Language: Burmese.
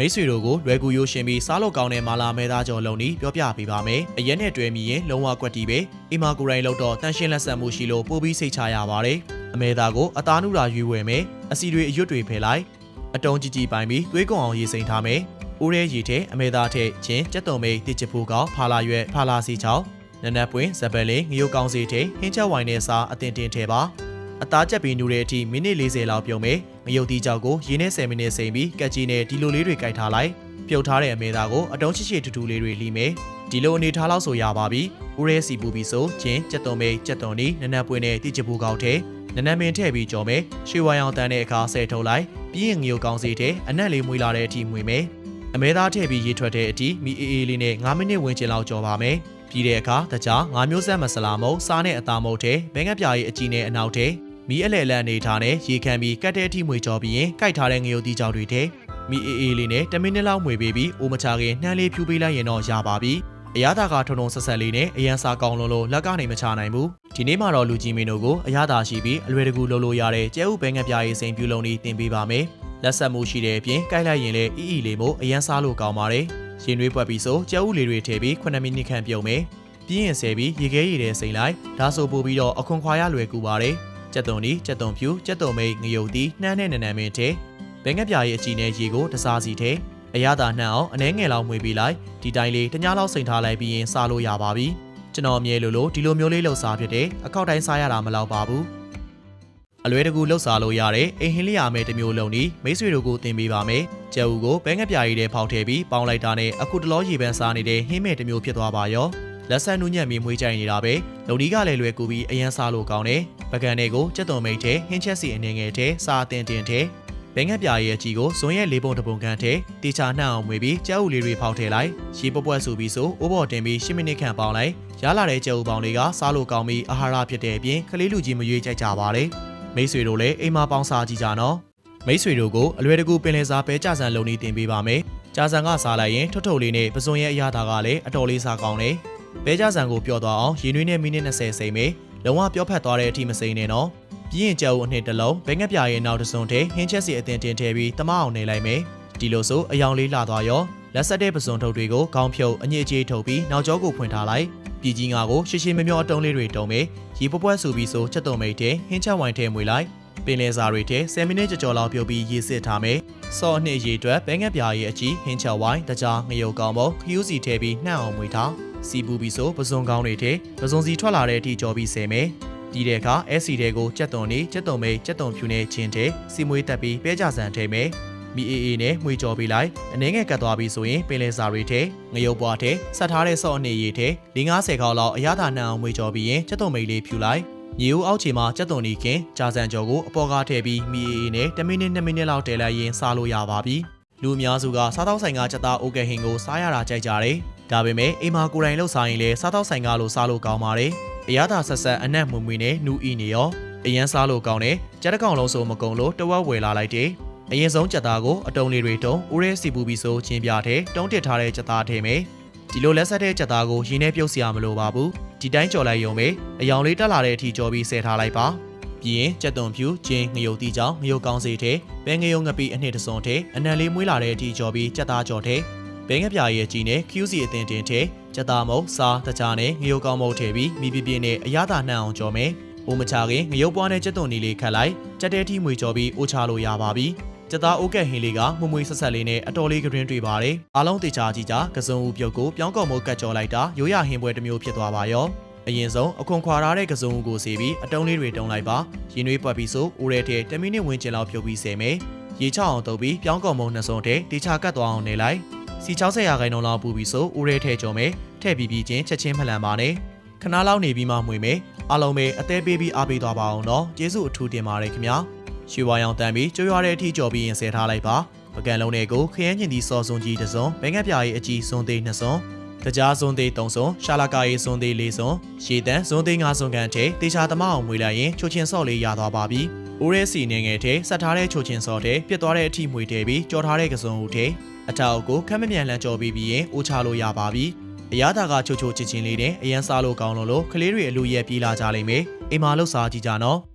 မိတ်ဆွေတို့ကိုလွယ်ကူရိုးရှင်းပြီးစားလို့ကောင်းတဲ့မာလာမဲသားကြော်လုံးဤပြောပြပေးပါမယ်။အရက်နဲ့တွဲမိရင်လုံးဝကွက်တီပဲ။အိမ်မာကိုယ်တိုင်လောက်တော့တန်ရှင်းလက်ဆန်မှုရှိလို့ပို့ပြီးစိတ်ချရပါတယ်။အမဲသားကိုအသားနုရာရွေးဝယ်မယ်။အစီတွေအရွတ်တွေဖယ်လိုက်။အတုံးကြီးကြီးပိုင်းပြီးသွေးကုန်အောင်ရေးစိမ်ထားမယ်။ဦးရဲရီထဲအမဲသားထဲချင်းကြက်တုံမိတ်တစ်ချစ်ဖူကောင်းဖာလာရွက်ဖာလာစီချောင်းနနက်ပွင့်ဇပယ်လင်းငရုတ်ကောင်းစီထဲဟင်းချက်ဝိုင်နဲ့စားအတင်တင်ထဲပါ။ အသားချက်ပြီးနူတဲ့အထိမိနစ်40လောက်ပြုံးမယ်။ငရုတ်တီကြောက်ကိုရေနဲ့10မိနစ်စိမ်ပြီးကက်ကြီးနဲ့ဒီလိုလေးတွေကြိုက်ထားလိုက်။ပြုတ်ထားတဲ့အမဲသားကိုအတုံးချစ်ချစ်ထူထူလေးတွေလီမယ်။ဒီလိုအနေထားလောက်ဆိုရပါပြီ။ဦးရဲစီပူပြီးဆိုချင်းကြက်တုံမိတ်ကြက်တုံနီနနက်ပွင့်နဲ့တိချပူကောက်ထဲနနက်မင်းထည့်ပြီးကြော်မယ်။ရွှေဝိုင်အောင်တန်းတဲ့အခါဆဲထုတ်လိုက်။ပြီးရင်ငရုတ်ကောင်းစီထဲအနက်လေးမွေးလာတဲ့အထိမွေမယ်။အမဲသားထည့်ပြီးရေထွက်တဲ့အထိမီအေးအေးလေးနဲ့9မိနစ်ဝင်ချင်လောက်ကြော်ပါမယ်။ပြီးတဲ့အခါတကြားငါးမျိုးဆက်မဆလာမုတ်စားနဲ့အသားမုတ်ထဲဘဲငက်ပြားရဲ့အကြီးနဲ့အနောက်ထဲ မီးအလဲလန်အနေထားနဲ့ရေခံပြီးကတ်တဲ့အထိမွေကြော်ပြီးရင်ကြိုက်ထားတဲ့ငရုတ်တီကြောက်တွေထဲမီအေးအေးလေးနဲ့10မိနစ်လောက်မွေပေးပြီးအိုမချခင်နှမ်းလေးဖြူပေးလိုက်ရင်တော့ရပါပြီ။အရသာကထုံထုံဆက်ဆက်လေးနဲ့အရန်စာကောင်းလုံးလို့လက်ကနေမချနိုင်ဘူး။ဒီနေ့မှာတော့လူကြီးမင်းတို့ကိုအရသာရှိပြီးအလွယ်တကူလုပ်လို့ရတဲ့ကျဲဥဘဲငက်ပြားရေးစိန်ပြူလုံးလေးတင်ပေးပါမယ်။လက်ဆက်မှုရှိတဲ့အပြင်ကြိုက်လိုက်ရင်လည်းအီအီလေးမို့အရန်စားလို့ကောင်းပါတယ်။ရင်သွေးပွက်ပြီးဆိုကျဲဥလေးတွေထည့်ပြီး9မိနစ်ခန့်ပြုံးမယ်။ပြီးရင်ဆဲပြီးရေခဲရည်တဲ့စိန်လိုက်ဒါဆိုပို့ပြီးတော့အခွန်ခွာရလွယ်ကူပါတယ်။ ကြက်တုံဒီကြက်တုံဖြူကြက်တုံမိတ်ငရုတ်တီနှမ်းနဲ့နနံမင်းထဲဘဲငက်ပြားရဲ့အကြည့်နဲ့ရေကိုတစားစီထဲအရသာနှံ့အောင်အနှဲငယ်လောက်မွေပြီးလိုက်ဒီတိုင်းလေးတ냐လောက်စိန်ထားလိုက်ပြီးရင်စားလို့ရပါပြီကျွန်တော်အမြဲလိုလိုဒီလိုမျိုးလေးလှုပ်စားဖြစ်တယ်အခောက်တိုင်းစားရတာမလောက်ပါဘူးအလွဲတကူလှုပ်စားလို့ရတဲ့အိမ်ဟင်းလျာမဲတစ်မျိုးလုံးဤမိတ်ဆွေတို့ကိုသင်ပေးပါမယ်ကျဲဦးကိုဘဲငက်ပြားရည်ထဲဖောက်ထည့်ပြီးပေါင်းလိုက်တာနဲ့အခုတလောရေပန်းစားနေတဲ့ဟင်းမဲတစ်မျိုးဖြစ်သွားပါရော လက်ဆက်နူးညံ့ပြီးမွေးကြိုင်နေတာပဲလုံဒီကလည်းလွယ်ကူပြီးအရန်စားလို့ကောင်းတယ်ပကံတွေကိုကြက်သွန်မိတ်ထဲဟင်းချက်စီအနေငယ်ထဲစားတင်တင်ထဲဘဲငက်ပြားရဲ့အကြီးကိုဇွန်ရဲ့လေးပုံတစ်ပုံခန့်ထဲတေချာနှံ့အောင်မွေပြီးကြက်ဥလေးတွေဖောက်ထည့်လိုက်ရေပွက်ပွက်ဆူပြီးဆိုအိုးပေါ်တင်ပြီး10မိနစ်ခန့်ပေါင်းလိုက်ရလာတဲ့ကြက်ဥပေါင်းလေးကစားလို့ကောင်းပြီးအာဟာရဖြစ်တဲ့အပြင်ကလေးလူကြီးမရွေးကြိုက်ကြပါလေမိတ်ဆွေတို့လည်းအိမ်မှာပေါင်းစားကြည့်ကြနော်မိတ်ဆွေတို့ကိုအလွယ်တကူပင်လယ်စာပဲကြဆန်လုံနေတင်ပေးပါမယ်ကြာဆန်ကစားလိုက်ရင်ထွတ်ထုတ်လေးနဲ့ပစွန်ရဲ့အရသာကလည်းအတော်လေးစားကောင်းတယ် ပဲကြဆန်ကိုပျော့သွားအောင်ရေနွေးနဲ့မိနစ်20စိမ့်မယ်လုံးဝပျော့ဖက်သွားတဲ့အထိမစိမ့်နဲ့နော်ပြီးရင်ကြောက်အနှစ်တစ်လုံးဘဲငက်ပြားရဲ့နောက်တစ်စုံထဲဟင်းချက်စီအတင်တင်ထည့်ပြီးတမအောင်နေလိုက်မယ်ဒီလိုဆိုအယောင်လေးလှသွားရောလက်ဆက်တဲ့ပစွန်ထုတ်တွေကိုကောင်းဖြုတ်အညစ်အကြေးထုတ်ပြီးနောက်ကျောကိုဖွင့်ထားလိုက်ပြည်ကြီးငါကိုရှည်ရှည်မမျောအတုံးလေးတွေတုံးမယ်ရေပွက်ပွက်ဆူပြီးဆိုချက်တုံမိတ်ထဲဟင်းချက်ဝိုင်ထဲမွေလိုက် ပင်လယ်စာတွေထဲ10မိနစ်ကြော်ကြော်လောက်ပြုတ်ပြီးရေစစ်ထားမယ်စော့အနှစ်ရေတွက်ဘဲငက်ပြားရဲ့အကြီးဟင်းချက်ဝိုင်တကြားငရုတ်ကောင်းပုံခရူးစီထဲပြီးနှံ့အောင်မွေထားစီပူပြီးဆိုပစွန်ကောင်းတွေထဲပစွန်စီထွက်လာတဲ့အထိကြော်ပြီးဆယ်မယ်ပြီးတဲ့အခါအက်စီတဲကိုကြက်သွန်နေကြက်သွန်မိတ်ကြက်သွန်ဖြူနဲ့ချင်းထဲစီမွေးတက်ပြီးပဲကြဆန်ထဲမယ်မီအေအေနဲ့မှွေကြော်ပေးလိုက်အနှဲငယ်ကတ်သွားပြီးဆိုရင်ပင်လယ်စာတွေထဲငရုတ်ပွားထဲဆက်ထားတဲ့ဆော့အနေရည်ထဲ50ခေါက်လောက်အရသာနှံအောင်မှွေကြော်ပြီးရင်ကြက်သွန်မိတ်လေးဖြူလိုက် မြေဦးအောက်ခြေမှာကြက်သွန်နီခင်ကြာစံကြော်ကိုအပေါ်ကားထည့်ပြီးမီအေအေနဲ့10မိနစ်2မိနစ်လောက်တည်လိုက်ရင်စားလို့ရပါပြီလူအများစုကစားတော့ဆိုင်ကကြက်သားအိုကဲဟင်ကိုစားရတာကြိုက်ကြတယ်ဒါပေမဲ့အိမ်မှာကိုယ်တိုင်လှုပ်စားရင်လည်းစားတော့ဆိုင်ကလို့စားလို့ကောင်းပါတယ်အရသာဆက်ဆက်အနက်မွေမွေနဲ့နူးဤနေရောအရန်စားလို့ကောင်းတယ်ကြက်တကောင်လုံးဆိုမကုံလို့တဝက်ဝယ်လာလိုက်တယ်အရင်ဆုံးကြက်သားကိုအတုံလေးတွေတုံးဦးရဲစီပူပြီးဆိုချင်းပြထဲတုံးတစ်ထားတဲ့ကြက်သားထဲမယ်ဒီလိုလက်ဆက်တဲ့ကြက်သားကိုရင်းနဲ့ပြုတ်စရာမလိုပါဘူး ဒီတိုင်းကြော်လိုက်ရုံပဲအယောင်လေးတက်လာတဲ့အထိကြော်ပြီးဆဲထားလိုက်ပါပြီးရင်ကြက်သွန်ဖြူကျင်းငရုတ်တီကြောင်ငရုတ်ကောင်းစီထဲပဲငရုတ်ငပိအနှစ်တစုံထဲအနံလေးမွေးလာတဲ့အထိကြော်ပြီးကြက်သားကြော်ထဲဘဲငပြာရဲ့ကြီးနဲ့ QC အတင်တင်ထဲကြက်သားမုတ်စားတကြားနဲ့ငရုတ်ကောင်းမုတ်ထည့်ပြီးမိပြပြနဲ့အရသာနှံ့အောင်ကြော်မယ်။အိုမချခင်ငရုတ်ပွားနဲ့ကြက်သွန်နီလေးခတ်လိုက်ကြက်တဲထီမွေကြော်ပြီးအိုချလို့ရပါပြီ။ ကြက်သားအိုကက်ဟင်းလေးကမွမွေဆက်ဆက်လေးနဲ့အတော်လေးကရင်တွေ့ပါတယ်။အားလုံးတေချာကြည့်ကြကစုံဦးပြုတ်ကိုပြောင်းကောက်မိုးကတ်ကြော်လိုက်တာရိုးရဟင်းပွဲတစ်မျိုးဖြစ်သွားပါရော။အရင်ဆုံးအခွန်ခွာထားတဲ့ကစုံဦးကိုစီပြီးအတုံးလေးတွေတုံးလိုက်ပါ။ရင်နွေးပွက်ပြီးဆိုဦးရဲတဲ့10မိနစ်ဝန်းကျင်လောက်ဖြုတ်ပြီးဆယ်မယ်။ရေချအောင်တုပ်ပြီးပြောင်းကောက်မိုးနှစ်စုံထဲတေချာကတ်သွားအောင်နေလိုက်။စီ60ရာခိုင်နှုန်းလောက်ပူပြီးဆိုဦးရဲထဲကြော်မယ်။ထည့်ပြီးပြီးချင်းချက်ချင်းမလှန်ပါနဲ့။ခဏလောက်နေပြီးမှမှွေမယ်။အားလုံးပဲအသေးပေးပြီးအားပေးသွားပါအောင်နော်။ကျေးဇူးအထူးတင်ပါတယ်ခင်ဗျာ။ ရွှေဝါရောင်တန်ပြီးကြွရွာတဲ့အထိကြော်ပြီးရင်ဆယ်ထားလိုက်ပါ။ပကံလုံးတွေကိုခရမ်းညင်ဒီစော်စုံကြီးတစ်စုံ၊ဘဲငက်ပြားရဲ့အကြီးစွန်သေးနှစ်စုံ။တကြားစွန်သေး၃စုံ၊ရှာလာကာရဲ့စွန်သေး၄စုံ၊ရှည်တန်းစွန်သေး၅စုံကန်ထဲတေချာသမအောင်မွေလိုက်ရင်ချိုချင်းစော့လေးရသွားပါပြီ။ဦးရဲစီနေငယ်ထဲဆက်ထားတဲ့ချိုချင်းစော့ထဲပြစ်သွားတဲ့အထိမွေတဲပြီးကြော်ထားတဲ့ကစုံဦးထဲအထောက်ကိုခက်မမြန်လန်းကြော်ပြီးပြီးရင်အိုချလို့ရပါပြီ။အရသာကချိုချိုချစ်ချင်းလေးနဲ့အရန်စားလို့ကောင်းလို့လို့ကလေးတွေအလူရက်ပြေးလာကြလိမ့်မယ်။အိမ်မှာလှုပ်စားကြည့်ကြနော်။